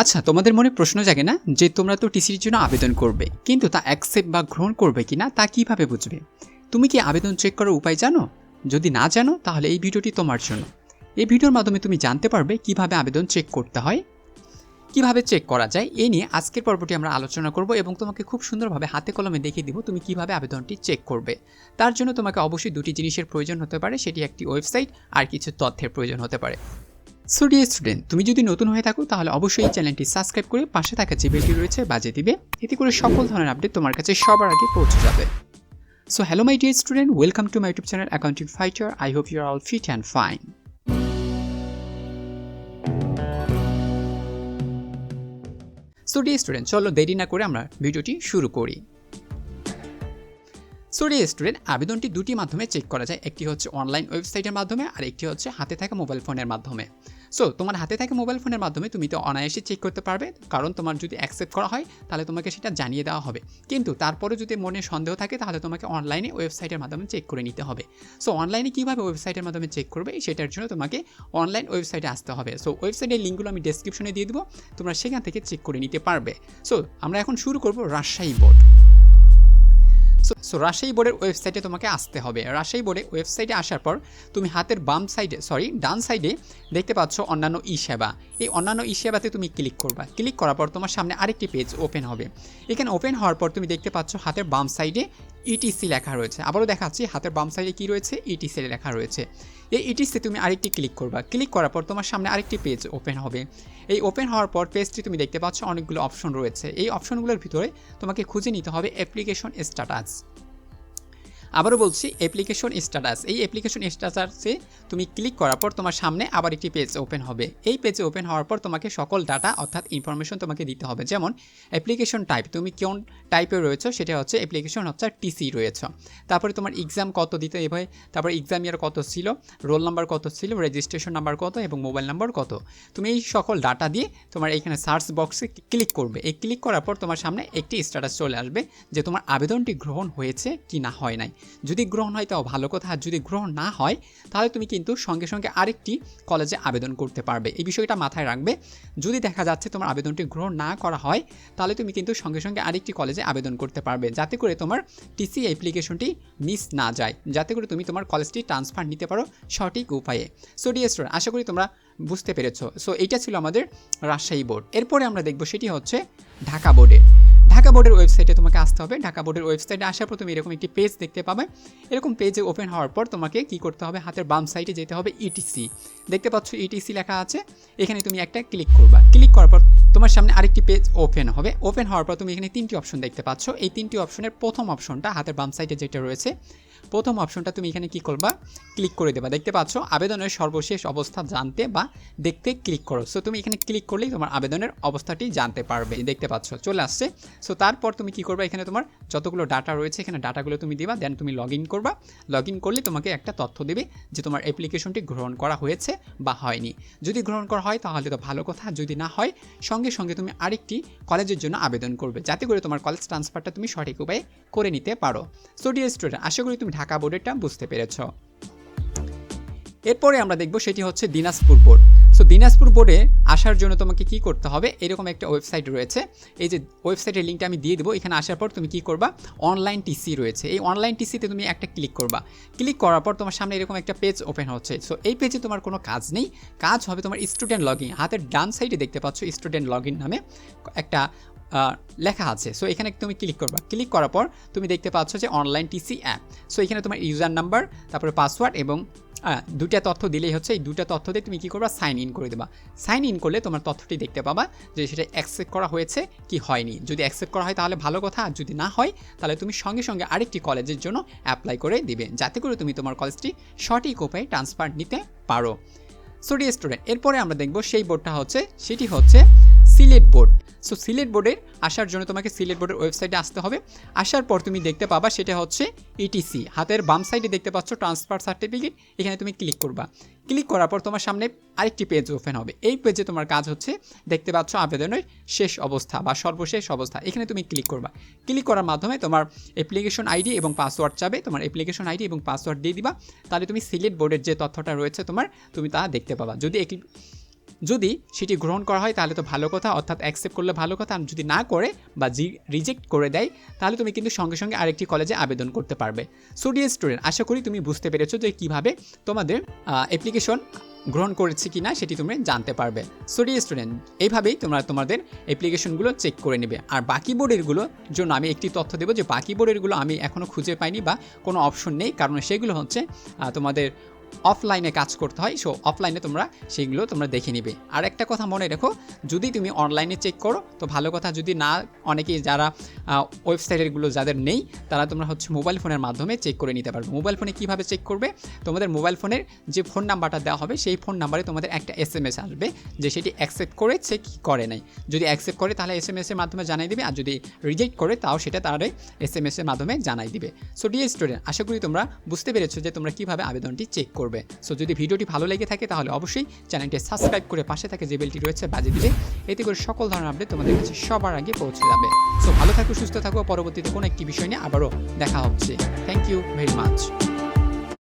আচ্ছা তোমাদের মনে প্রশ্ন জাগে না যে তোমরা তো টিসির জন্য আবেদন করবে, কিন্তু তা অ্যাকসেপ্ট বা গ্রহণ করবে কিনা তা কীভাবে বুঝবে? তুমি কি আবেদন চেক করার উপায় জানো? যদি না জানো, তাহলে এই ভিডিওটি তোমার জন্য। এই ভিডিওর মাধ্যমে তুমি জানতে পারবে কীভাবে আবেদন চেক করতে হয়, কীভাবে চেক করা যায়, এ নিয়ে আজকের পর্বটি আমরা আলোচনা করব এবং তোমাকে খুব সুন্দরভাবে হাতে কলমে দেখিয়ে দিব তুমি কীভাবে আবেদনটি চেক করবে। তার জন্য তোমাকে অবশ্যই দুটি জিনিসের প্রয়োজন হতে পারে, সেটি একটি ওয়েবসাইট আর কিছু তথ্যের প্রয়োজন হতে পারে। সো ডিয়ার স্টুডেন্ট তুমি যদি নতুন হয়ে থাকো, তাহলে অবশ্যই এই চ্যানেলটি সাবস্ক্রাইব করে পাশে থাকা যে বেলটি রয়েছে বাজে দিবে। এতে করে সকল ধরনের আপডেট তোমার কাছে সবার আগে পৌঁছে যাবে। So hello my dear student welcome to my YouTube channel accounting fighter I hope you are all fit and fine so student চলো দেরি না করে আমরা ভিডিওটি শুরু করি। সো স্টুডেন্ট আবেদনটি দুটি মাধ্যমে চেক করা যায়। একটি হচ্ছে অনলাইন ওয়েবসাইটের মাধ্যমে, আর একটি হচ্ছে হাতে থাকা মোবাইল ফোনের মাধ্যমে। সো তোমার হাতে থাকা মোবাইল ফোনের মাধ্যমে তুমি তো অনায়াসে চেক করতে পারবে। কারণ তোমার যদি অ্যাকসেপ্ট করা হয়, তাহলে তোমাকে সেটা জানিয়ে দেওয়া হবে। কিন্তু তারপরে যদি মনে সন্দেহ থাকে, তাহলে তোমাকে অনলাইনে ওয়েবসাইটের মাধ্যমে চেক করে নিতে হবে। সো অনলাইনে কীভাবে ওয়েবসাইটের মাধ্যমে চেক করবে, সেটার জন্য তোমাকে অনলাইন ওয়েবসাইটে আসতে হবে। সো ওয়েবসাইটের লিঙ্কগুলো আমি ডেসক্রিপশনে দিয়ে দেবো। তোমরা সেখান থেকে চেক করে নিতে পারবে। সো আমরা এখন শুরু করব রাজশাহী বোর্ড সো রাজশাহী বোর্ডের ওয়েবসাইটে তোমাকে আসতে হবে। রাজশাহী বোর্ডে ওয়েবসাইটে আসার পর তুমি হাতের বাম সাইডে সরি ডান সাইডে দেখতে পাচ্ছ অন্যান্য ই সেবা এই অন্যান্য ই সেবাতে তুমি ক্লিক করবা। ক্লিক করার পর তোমার সামনে আরেকটি পেজ ওপেন হবে। এখানে ওপেন হওয়ার পর তুমি দেখতে পাচ্ছ হাতের বাম সাইডে ইটিসি লেখা রয়েছে। আবারও দেখাচ্ছি, হাতের বাম সাইডে কী রয়েছে? ইটিসি লেখা রয়েছে। এই ইটিসে তুমি আরেকটি ক্লিক করবা। ক্লিক করার পর তোমার সামনে আরেকটি পেজ ওপেন হবে। এই ওপেন হওয়ার পর পেজটি তুমি দেখতে পাচ্ছ অনেকগুলো অপশন রয়েছে। এই অপশনগুলোর ভিতরে তোমাকে খুঁজে নিতে হবে অ্যাপ্লিকেশন স্ট্যাটাস আবারও বলছি অ্যাপ্লিকেশন স্ট্যাটাস এই অ্যাপ্লিকেশন স্ট্যাটাসে তুমি ক্লিক করার পর তোমার সামনে আবার একটি পেজ ওপেন হবে। এই পেজে ওপেন হওয়ার পর তোমাকে সকল ডাটা অর্থাৎ ইনফরমেশন তোমাকে দিতে হবে। যেমন অ্যাপ্লিকেশন টাইপ তুমি কোন টাইপে রয়েছে? সেটা হচ্ছে অ্যাপ্লিকেশন হচ্ছে টিসি রয়েছে। তারপরে তোমার এক্সাম কত দিতে হবে? তারপর এক্সাম ইয়ার কত ছিল? রোল নাম্বার কত ছিল? রেজিস্ট্রেশন নাম্বার কত? এবং মোবাইল নাম্বার কত? তুমি এই সকল ডাটা দিয়ে তোমার এইখানে সার্চ বক্সে ক্লিক করবে। এই ক্লিক করার পর তোমার সামনে একটি স্ট্যাটাস চলে আসবে যে তোমার আবেদনটি গ্রহণ হয়েছে কি না হয় নাই। যদি গ্রহণ হয়, তাও ভালো কথা। আর যদি গ্রহণ না হয়, তাহলে তুমি কিন্তু সঙ্গে সঙ্গে আরেকটি কলেজে আবেদন করতে পারবে। এই বিষয়টা মাথায় রাখবে। যদি দেখা যাচ্ছে তোমার আবেদনটি গ্রহণ না করা হয়, তাহলে তুমি কিন্তু সঙ্গে সঙ্গে আরেকটি কলেজে আবেদন করতে পারবে। যাতে করে তোমার টিসি অ্যাপ্লিকেশনটি মিস না যায়। যাতে করে তুমি তোমার কলেজটি ট্রান্সফার নিতে পারো সঠিক উপায়ে। সো ডিএস্টোর আশা করি তোমরা বুঝতে পেরেছ। সো এইটা ছিল আমাদের রাজশাহী বোর্ড। এরপরে আমরা দেখব সেটি হচ্ছে ঢাকা বোর্ডে। ঢাকা বোর্ডের ওয়েবসাইটে তোমাকে আসতে হবে। ঢাকা বোর্ডের ওয়েবসাইটে আসার পর তুমি এরকম একটি পেজ দেখতে পাবে। এরকম পেজে ওপেন হওয়ার পর তোমাকে কি করতে হবে? হাতের বাম সাইডে যেতে হবে ইটিসি দেখতে পাচ্ছ ইটিসি লেখা আছে। এখানে তুমি একটা ক্লিক করবা। ক্লিক করার পর তোমার সামনে আরেকটি পেজ ওপেন হবে। ওপেন হওয়ার পর তুমি এখানে তিনটি অপশন দেখতে পাচ্ছ। এই তিনটি অপশনের প্রথম অপশনটা হাতের বাম সাইডে যেটা রয়েছে, প্রথম অপশনটা তুমি এখানে কি করবা? ক্লিক করে দেবা। দেখতে পাচ্ছ, আবেদনের সর্বশেষ অবস্থা জানতে বা দেখতে ক্লিক করো। সো তুমি এখানে ক্লিক করলেই তোমার আবেদনের অবস্থাটি জানতে পারবে। দেখতে পাচ্ছ, চলে আসছে। সো তারপর তুমি কি করবা? এখানে তোমার যতগুলো ডাটা রয়েছে, এখানে ডাটাগুলো তুমি দিবা দেন তুমি লগ ইন করবা। লগ ইন করলে তোমাকে একটা তথ্য দেবে যে তোমার অ্যাপ্লিকেশনটি গ্রহণ করা হয়েছে বা হয়নি। যদি গ্রহণ করা হয়, তাহলে তো ভালো কথা। যদি না হয়, সঙ্গে সঙ্গে তুমি আরেকটি কলেজের জন্য আবেদন করবে। যাতে করে তোমার কলেজ ট্রান্সফারটা তুমি সঠিক উপায়ে করে নিতে পারো। সো ডিয়ার স্টুডেন্ট আশা করি তুমি ঢাকা বোর্ডেরটা বুঝতে পেরেছ। এরপরে আমরা দেখব সেটি হচ্ছে দিনাজপুর বোর্ড। সো দিনাজপুর বোর্ডে আসার জন্য তোমাকে কি করতে হবে? এরকম একটা ওয়েবসাইট রয়েছে। এই যে ওয়েবসাইটের লিঙ্কটা আমি দিয়ে দেবো। এখানে আসার পর তুমি কি করবা? অনলাইন টিসি রয়েছে। এই অনলাইন টিসিতে তুমি একটা ক্লিক করবা। ক্লিক করার পর তোমার সামনে এরকম একটা পেজ ওপেন হচ্ছে। সো এই পেজে তোমার কোনো কাজ নেই। কাজ হবে তোমার স্টুডেন্ট লগ ইন হাতের ডান সাইডে দেখতে পাচ্ছ স্টুডেন্ট লগ ইন নামে একটা লেখা আছে। সো এখানে তুমি ক্লিক করবা। ক্লিক করার পর তুমি দেখতে পাচ্ছ যে অনলাইন টিসি অ্যাপ। সো এখানে তোমার ইউজার নাম্বার, তারপরে পাসওয়ার্ড এবং দুটা তথ্য দিলেই হচ্ছে, এই দুটা তথ্য দিয়ে তুমি কী করবা? সাইন ইন করে দেবা। সাইন ইন করলে তোমার তথ্যটি দেখতে পাবা যে সেটা অ্যাকসেপ্ট করা হয়েছে কি হয়নি। যদি অ্যাকসেপ্ট করা হয় তাহলে ভালো কথা, আর যদি না হয়, তাহলে তুমি সঙ্গে সঙ্গে আরেকটি কলেজের জন্য অ্যাপ্লাই করে দিবে, যাতে করে তুমি তোমার কলেজটি সঠিক উপায়ে ট্রান্সফার নিতে পারো। সো ডি স্টুডেন্ট এরপরে আমরা দেখব সেই বোর্ডটা হচ্ছে, সেটি হচ্ছে সিলেট বোর্ড সো সিলেট বোর্ডের আসার জন্য তোমাকে সিলেট বোর্ডের ওয়েবসাইটে আসতে হবে। আসার পর তুমি দেখতে পাবা সেটা হচ্ছে ইটিসি হাতের বাম সাইডে দেখতে পাচ্ছ ট্রান্সফার সার্টিফিকেট এখানে তুমি ক্লিক করবা। ক্লিক করার পর তোমার সামনে আরেকটি পেজ ওপেন হবে। এই পেজে তোমার কাজ হচ্ছে দেখতে পাচ্ছ আবেদনের শেষ অবস্থা বা সর্বশেষ অবস্থা। এখানে তুমি ক্লিক করবা। ক্লিক করার মাধ্যমে তোমার অ্যাপ্লিকেশন আইডি এবং পাসওয়ার্ড চাবে। তোমার অ্যাপ্লিকেশন আইডি এবং পাসওয়ার্ড দিয়ে দিবা। তাহলে তুমি সিলেট বোর্ডের যে তথ্যটা রয়েছে তোমার, তুমি তা দেখতে পাবা। যদি যদি সেটি গ্রহণ করা হয়, তাহলে তো ভালো কথা, অর্থাৎ অ্যাকসেপ্ট করলে ভালো কথা, আর যদি না করে বা জি রিজেক্ট করে দেয়, তাহলে তুমি কিন্তু সঙ্গে সঙ্গে আরেকটি কলেজে আবেদন করতে পারবে। সো ডিয়ার স্টুডেন্ট আশা করি তুমি বুঝতে পেরেছ যে কীভাবে তোমাদের অ্যাপ্লিকেশন গ্রহণ করেছে কি না সেটি তুমি জানতে পারবে। সো ডিয়ার স্টুডেন্ট এইভাবেই তোমরা তোমাদের অ্যাপ্লিকেশনগুলো চেক করে নেবে। আর বাকি বোর্ডেরগুলো জন্য আমি একটি তথ্য দেবো যে, বাকি বোর্ডেরগুলো আমি এখনও খুঁজে পাইনি বা কোনো অপশন নেই, কারণ সেগুলো হচ্ছে তোমাদের অফলাইনে কাজ করতে হয় সো অফলাইনে তোমরা সেগুলো তোমরা দেখে নিবে। আর একটা কথা মনে রেখো, যদি তুমি অনলাইনে চেক করো, তো ভালো কথা, যদি না, অনেকেই যারা ওয়েবসাইটেরগুলো যাদের নেই, তারা তোমরা হচ্ছে মোবাইল ফোনের মাধ্যমে চেক করে নিতে পারবে। মোবাইল ফোনে কীভাবে চেক করবে? তোমাদের মোবাইল ফোনের যে ফোন নাম্বারটা দেওয়া হবে, সেই ফোন নাম্বারে তোমাদের একটা এস এম এস আসবে, যে সেটি অ্যাকসেপ্ট করেছে কি করে নাই। যদি অ্যাকসেপ্ট করে, তাহলে এস এম এসের মাধ্যমে জানাই দিবে, আর যদি রিজেক্ট করে, তাও সেটা তার এস এম এসের মাধ্যমে জানাই দিবে। সো ডিয়ার স্টুডেন্ট আশা করি তোমরা বুঝতে পেরেছ যে তোমরা কীভাবে আবেদনটি চেক করবে। সো যদি ভিডিওটি ভালো লেগে থাকে, তাহলে অবশ্যই চ্যানেলটি সাবস্ক্রাইব করে পাশে থাকে যে বেলটি রয়েছে বাজিয়ে দিলে এতে করে সকল ধরনের আপডেট তোমাদের কাছে সবার আগে পৌঁছে যাবে। সো ভালো থাকো, সুস্থ থাকো। পরবর্তীতে কোনো একটি বিষয় নিয়ে আবারও দেখা হচ্ছে। Thank you very much